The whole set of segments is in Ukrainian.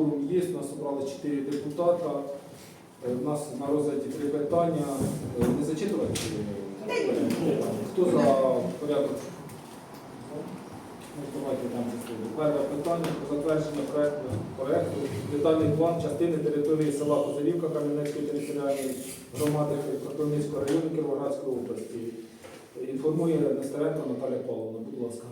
Кворум є, у нас обрали 4 депутата. Е, У нас на розгляді три питання. Е, Не зачитувати? чи, е, Хто за порядок? Ну. Перше питання про затвердження проекту, проекту детальний план частини території села Козирівка Кам'янецької територіальної громади Кропивницького району Кіровоградської області. Інформує Нестеренко Наталя Павловна, будь ласка.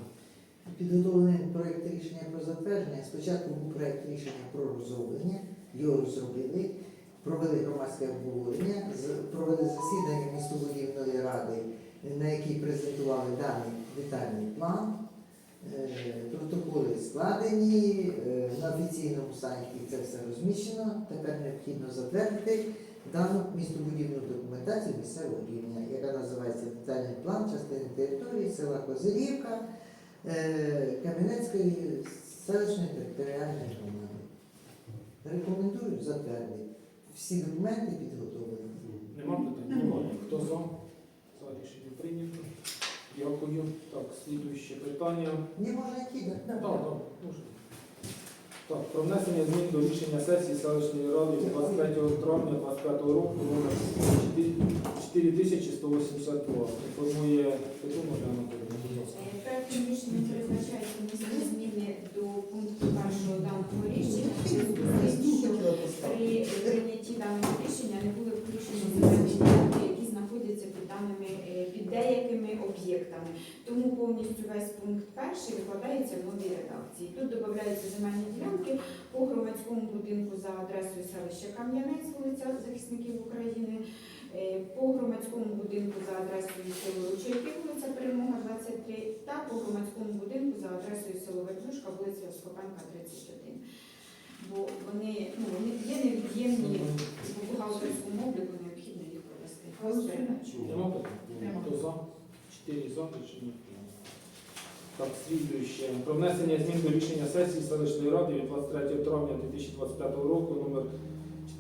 Підготовлений проєкт рішення про затвердження. Спочатку був проєкт рішення про розроблення, його розробили, провели громадське обговорення, провели засідання містобудівної ради, на якій презентували даний детальний план. Е, Протоколи складені, е, на офіційному сайті це все розміщено. Тепер необхідно затвердити дану містобудівну документацію місцевого рівня, яка називається детальний план частини території села Козирівка. Е, Кам'янецької селищної територіальної громади. Рекомендую затвердити. Всі документи підготовлені. Нема питань? Немає. Хто за? За рішення прийнято. Дякую. Так, слідуюче питання. Не можна йти, так? Так, так, можна. Так, про внесення змін до рішення сесії селищної ради від 23 травня 2025 року номер 4182. Інформує. Е, Проектом рішення передбачається внести зміни до пункту першого даного рішення. тим, що При прийнятті даного рішення не були включені земельні ділянки, які знаходяться під даними е, під деякими об'єктами. Тому повністю весь пункт перший викладається в новій редакції. Тут додаються земельні ділянки по громадському будинку за адресою селища Кам'янець, вулиця Захисників України, е, по громадському будинку за адресою село Ручейки, вулиця Перемога 23, та по громадському будинку за адресою село Верблюшка, вулиця Скопенка 31 бо вони, ну, вони є невід'ємні по бухгалтерському обліку, необхідно їх провести. Нема питань? Хто за? Чотири за рішення прийнято. Так, слідуюче. Про внесення змін до рішення сесії селищної ради від 23 травня 2025 року номер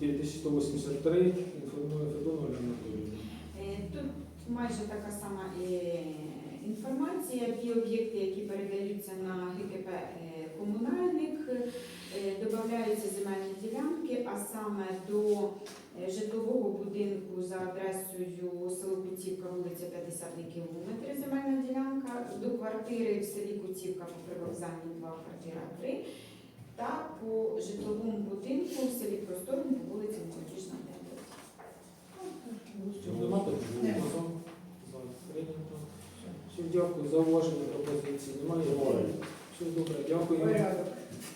4183. Інформує майже така сама е, інформація. Ті об'єкти, які передаються на ГКП е, комунальник, е, додаються земельні ділянки, а саме до житлового будинку за адресою село Кутівка, вулиця 50 кілометрів, земельна ділянка, до квартири в селі Кутівка по привокзальній 2, квартира 3, та по житловому будинку в селі Просторне по вулиці Молодіжна 9. Нема питань? Хто за? За. Прийнято. Все, дякую. Зауваження пропозиції немає. Все добре, дякую.